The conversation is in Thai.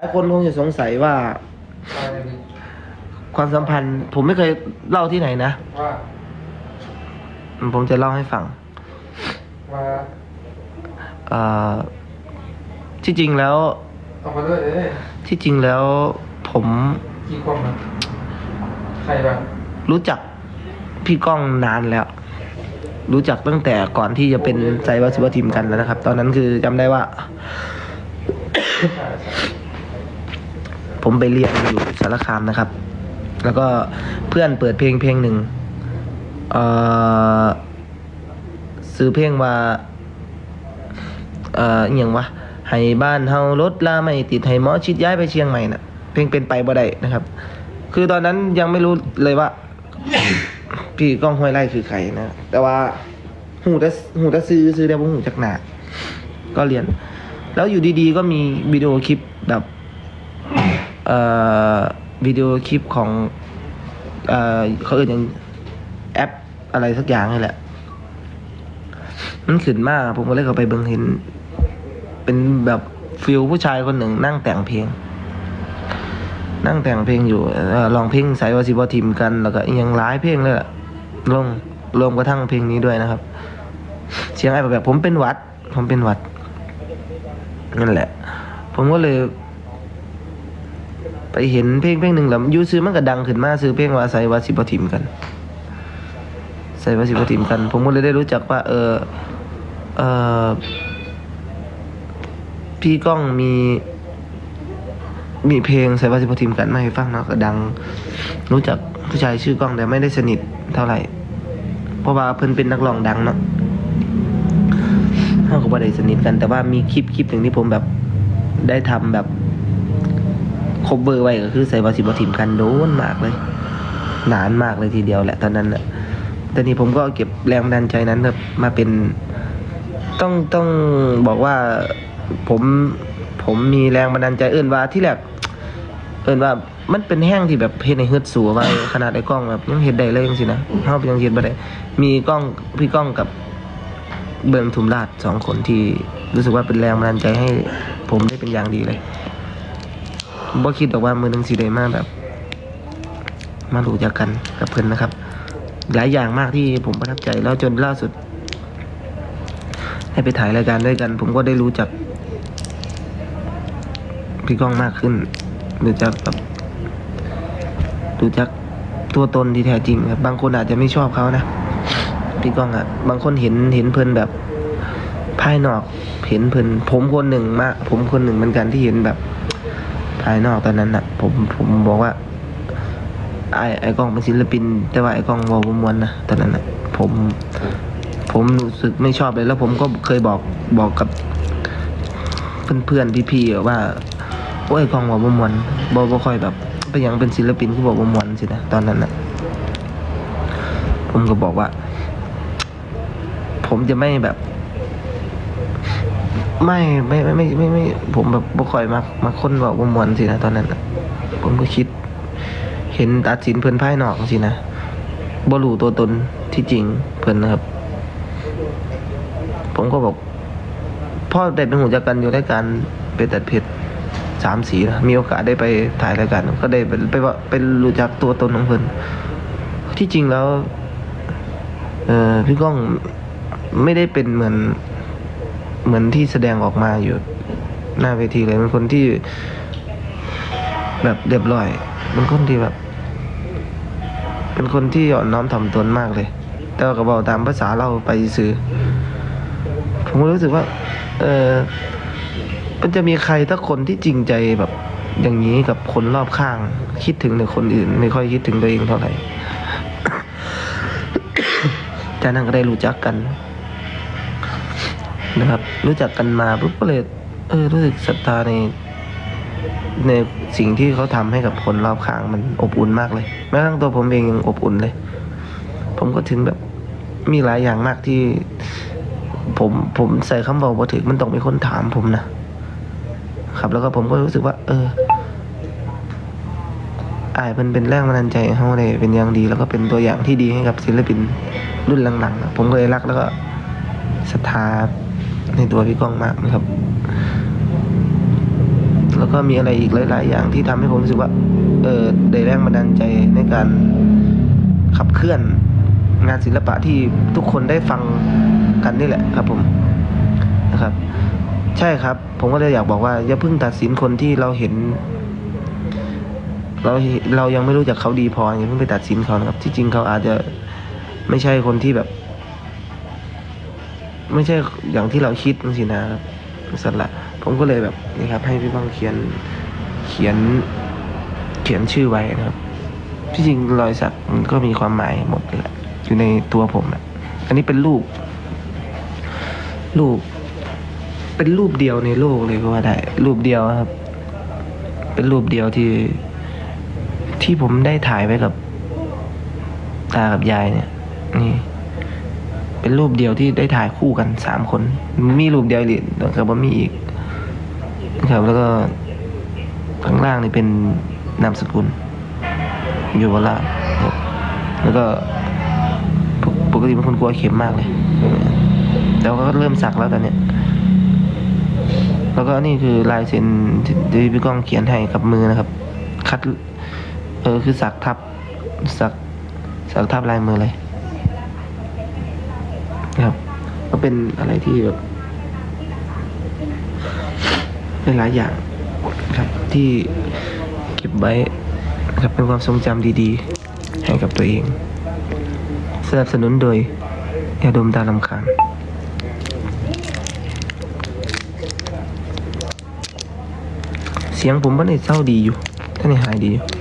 หลายคนคงจะสงสัยว่าอะไรดีความสัมพันธ์ ผมไม่เคยเล่าที่ไหนนะ ว่าผมจะเล่าให้ฟังว่าเอ่อที่จริงแล้วออกมาด้วยเอ้ยที่จริงแล้วผมกี่คนนะใครบ้างรู้จักพี่ก้องนานแล้ว รู้จักตั้งแต่ก่อนที่จะเป็นไซวัสิวทีมกันแล้วนะครับ ตอนนั้นคือจำได้ว่า ใช่ใช่ ผมไปเรียนอยู่สารคามนะครับ แล้วก็เพื่อนเปิดเพลงเพลงหนึ่งเอ่อซื้อเพลงว่าเอ่ออย่างวะให้บ้านเฮารถลาไม่ติดให้หมอชิดย้ายไปเชียงใหม่น่ะ เพลงเป็นไปบ่ได้นะครับ คือตอนนั้นยังไม่รู้เลยว่า พี่ก้องห้วยไร่คือใครนะ แต่ว่าหูแต่หูแต่ซื้อซื้อได้บ่หูจากหนาก็เรียน แล้วอยู่ดีๆก็มีวิดีโอคลิปแบบ วิดีโอคลิปของเอ่อเขาเอ่ยอย่างแอปอะไรสักอย่างนี่แหละ มันขึ้นมากผมก็เลยเข้าไปเบิ่งเห็น เป็นแบบฟิลผู้ชายคนหนึ่งนั่งแต่งเพลง นั่งแต่งเพลงอยู่ลองเพลงสายวาสิบอทีมกัน แล้วก็ยังหลายเพลงเลยล่ะลงรวมกระทั่งเพลงนี้ด้วยนะครับ เสียงไอ้แบบผมเป็นวัด ผมเป็นวัดนั่นแหละ ผมก็เลย ไปเห็นเพลงเพลงหนึ่งแล้วยูซื้อมันก็ดังขึ้นมาซื้อเพลงว่าใส่วาสิบทีมกันใส่วาสิบทีมกัน ผมก็เลยได้รู้จักว่า เออเออพี่ก้องมี มีเพลงใส่วาสิบทีมกันมาให้ฟังเนาะก็ดัง รู้จักผู้ชายชื่อก้องแต่ไม่ได้สนิทเท่าไหร่ เพราะว่าเพิ่นเป็นนักร้องดังเนาะเราก็บ่ได้สนิทกัน แต่ว่ามีคลิปคลิปหนึ่งที่ผมแบบได้ทำแบบ คบเบอร์ไว้ก็คือใส่วาสิบทีมกันโดนมากเลย นานมากเลยทีเดียวแหละตอนนั้นน่ะแต่นี่ผมก็เก็บแรงบันดาลใจนั้นแบบมาเป็น ต้องต้องบอกว่าผมผมมีแรงบันดาลใจเอื่นว่าที่แรกเอื่นว่ามันเป็นแห้งที่แบบเฮ็ดในเฮือดสูไว้ขนาดไอ้กล้องแบบยังเฮ็ดได้เลยจังซี่นะเฮายังเฮ็ดบ่ได้มีกล้องพี่กล้องกับเบิ่งทุมราชสองคนที่รู้สึกว่าเป็นแรงบันดาลใจให้ผมได้เป็นอย่างดีเลย บ่คิดหรอกว่ามือหนึ่งสิได้มากแบบ มารู้จักกันกับเพิ่นนะครับ หลายอย่างมากที่ผมประทับใจแล้วจนล่าสุดให้ไปถ่ายรายการด้วยกัน ผมก็ได้รู้จัก พี่ก้องมากขึ้นรู้จักแบบรู้จักตัวตนที่แท้จริงครับบางคนอาจจะไม่ชอบเขานะพี่ก้องอะบางคนเห็นเห็นเพลินแบบภายนอกเห็นเพลินผมคนหนึ่งมาก ผมคนหนึ่งเหมือนกันที่เห็นแบบ ภายนอกตอนนั้นอะผมผมบอกว่า ไอ้ไอ้กล้องเป็นศิลปิน แต่ว่าไอ้กล้องวอลมวนนะตอนนั้นอะผมผมรู้สึกไม่ชอบเลย แล้วผมก็เคยบอกบอกกับ เพื่อนๆพี่ๆว่าโอ้ยกล้องวอลมวนบอบ่ค่อยแบบเป็นย่างเป็นศิลปินคือบอกวมวนสินะตอนนั้นนะผมก็บอกว่า ผมจะไม่แบบ ไม่ไม่ไม่ไม่ไม่ไม่ผมแบบบ่ค่อยมามาค้นบอกวมวนสินะตอนนั้นนะผมก็คิด เห็นตัดสินเพิ่นภายนอกสินะบ่รู้ตัวตนที่จริงเพิ่นนะครับ ผมก็บอกพ่อได้เป็นหูจักกันอยู่รายการไปตัดเพชรสามสีนะมีโอกาสได้ไปถ่ายรายการก็ได้ไปไปว่าไปรู้จักตัวตนของเพิ่นที่จริงแล้ว เออพี่ก้องไม่ได้เป็นเหมือน เหมือนที่แสดงออกมาอยู่ หน้าเวทีเลยเป็นคนที่ แบบเรียบร้อยเป็นคนที่แบบ เป็นคนที่อ่อนน้อมถ่อมตนมากเลย แต่ว่าก็บอกตามภาษาเราไปซื้อผมก็รู้สึกว่า เออมันจะมีใครถ้าคนที่จริงใจแบบ อย่างนี้กับคนรอบข้าง คิดถึงแต่คนอื่น ไม่ค่อยคิดถึงตัวเองเท่าไหร่จากนั้นก็ได้รู้จักกัน นะครับ รู้จักกันมาปุ๊บก็เลยเออรู้สึกศรัทธาในในสิ่งที่เขาทำให้กับคนรอบข้างมันอบอุ่นมากเลย แม้กระทั่งตัวผมเองยังอบอุ่นเลย ผมก็ถึงแบบมีหลายอย่างมากที่ ผมผมใส่คำบอกว่าถึงมันต้องมีคนถามผมนะครับ แล้วก็ผมก็รู้สึกว่า เอออายมันเป็นแรงบันดาลใจให้เขาเลยเป็นอย่างดี แล้วก็เป็นตัวอย่างที่ดีให้กับศิลปินรุ่นหลังๆผมก็เลยรักแล้วก็ศรัทธา ในตัวพี่ก้องมากนะครับ แล้วก็มีอะไรอีกหลาย ๆ อย่างที่ทำให้ผมรู้สึกว่า เออได้แรงบันดาลใจในการขับเคลื่อนงานศิลปะที่ทุกคนได้ฟังกันนี่แหละครับผมนะครับ ใช่ครับ ผมก็เลยอยากบอกว่า อย่าเพิ่งตัดสินคนที่เราเห็น เราเรายังไม่รู้จักเขาดีพออย่าเพิ่งไปตัดสินเขานะครับ ที่จริงเขาอาจจะไม่ใช่คนที่แบบ ไม่ใช่อย่างที่เราคิดสินะครับสัตว์ละผมก็เลยแบบนี่ครับ ให้พี่บ้างเขียนเขียนเขียนชื่อไว้นะครับ ที่จริงรอยสักมันก็มีความหมายหมดแหละอยู่ในตัวผมแหละอันนี้เป็นรูป รูป เป็นรูปเดียวในโลกเลยก็ว่าได้ รูปเดียวครับ เป็นรูปเดียวที่ที่ผมได้ถ่ายไว้กับตากับยายเนี่ย นี่ เป็นรูปเดียวที่ได้ถ่ายคู่กันสามคน มีรูปเดียวเลยแล้วก็บ่มีอีกนะครับแล้วก็ข้างล่างนี่เป็นนามสกุลอยู่บนล่ารับแล้วก็ปกติเป็นคนกลัวเข็มมากเลยแต่ว่าก็เริ่มสักแล้วตอนเนี้ยแล้วก็นี่คือลายเซ็นที่พี่ก้องเขียนให้กับมือนะครับ คัด เออคือสักทับสักสักทับลายมือเลย ครับก็เป็นอะไรที่แบบเป็นหลายอย่างครับที่เก็บไว้ครับเป็นความทรงจำดีๆ ให้กับตัวเอง สนับสนุนโดยยาดมตาลำคาญเสียงผมว่าในเศร้าดีอยู่ท่านในหายดีอยู่